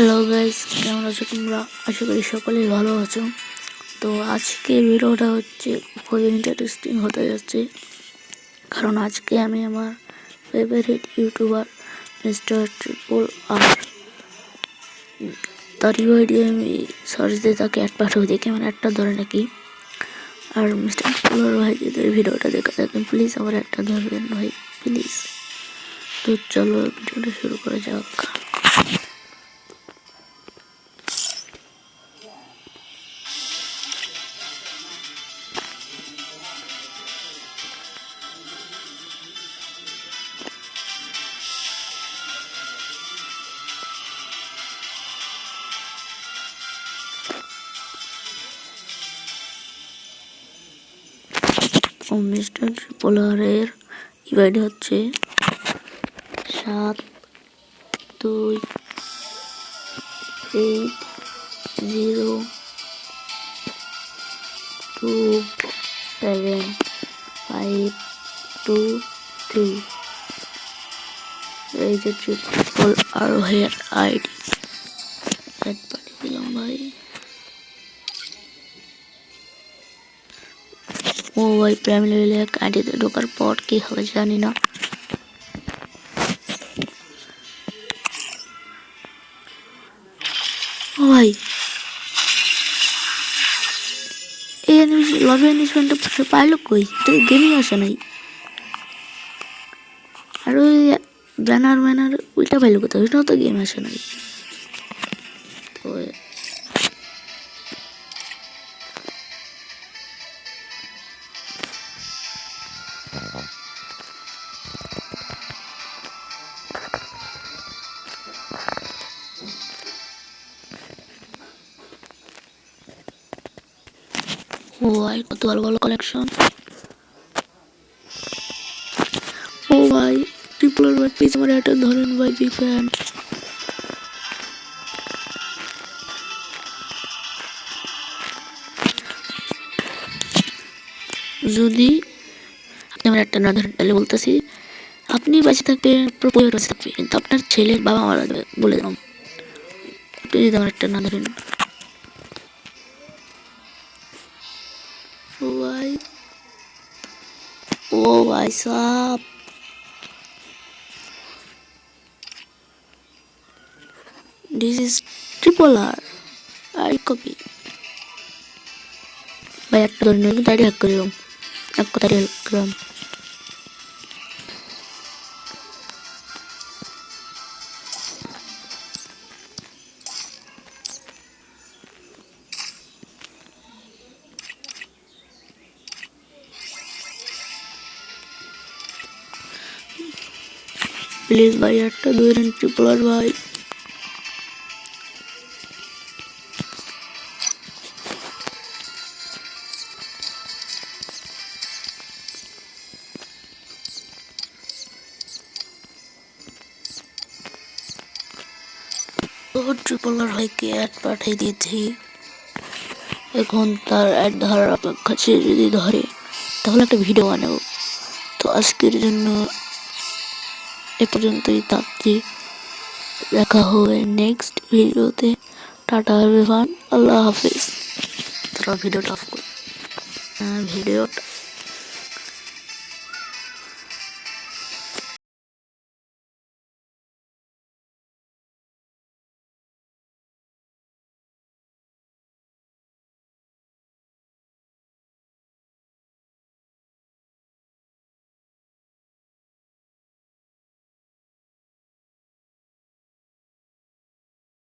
Hello guys, কেমন আছো তোমরা? আশা করি সকলেই ভালো আছো। তো আজকে ভিডিওটা হচ্ছে খুবই ইন্টারেস্টিং হতে যাচ্ছে। কারণ আজকে আমি আমার favourite YouTuber mister triple R তার ইউআইডি আমি সার্চ দিয়ে তাকে অ্যাড পাঠাবো দেখি আমার একটা ধরে নাকি। আর মিস্টার ট্রিপল ভাই, যদি ভিডিওটা দেখে থাকেন প্লিজ আমার একটা ধরবেন ভাই প্লিজ তো চলো ভিডিওটা শুরু করা যাক। মিস্টার পোলারের ইভাইডি হচ্ছে সাত দুই eight zero two seven five two three. এই যে ট্রিপল আরোহের আইডি। ভাই প্রাইমারি লেভেলে আইডিতে ঢোকার পর কি হবে জানি না। ও ভাই। এই তো গেমই নাই। আর ওই ব্যানার ম্যানার ওইটা পাইলো কোথাও ওইটাও তো গেম আসে নাই। ভাই কত ভালো ভালো কালেকশন ও ভাই ট্রিপল ভাই প্লিজ আমার একটা ধরেন ভাই বিগ ফ্যান যদি আমরা একটা না ধরেন তাহলে বলতেছি, আপনি বেঁচে থাকবেন আপনার পরিবার বেঁচে থাকবে, কিন্তু আপনার ছেলে বাবা মারা যাবে, বলে দিলাম। আপনি যদি আমার একটা না ধরেন ও ভাই সাপ this is triple R I copy ভাই, একটা ধরে নিলাম তাই হ্যাক করে দিলাম। দিলাম এক কথা হেল্প করলাম প্লিজ ভাই একটা দুই রান ট্রিপল আর ভাই তো ট্রিপল আর ভাইকে অ্যাড পাঠিয়ে দিয়েছি। এখন তার অ্যাড ধরার অপেক্ষা সে যদি ধরে, তাহলে একটা ভিডিও বানাবো। তো আজকের জন্য এ পর্যন্তই থাকছি। দেখা হবে নেক্সট ভিডিওতে টাটা এভরিওয়ান আল্লাহ হাফিজ। তোরা ভিডিওটা অফ কর। ভিডিওটা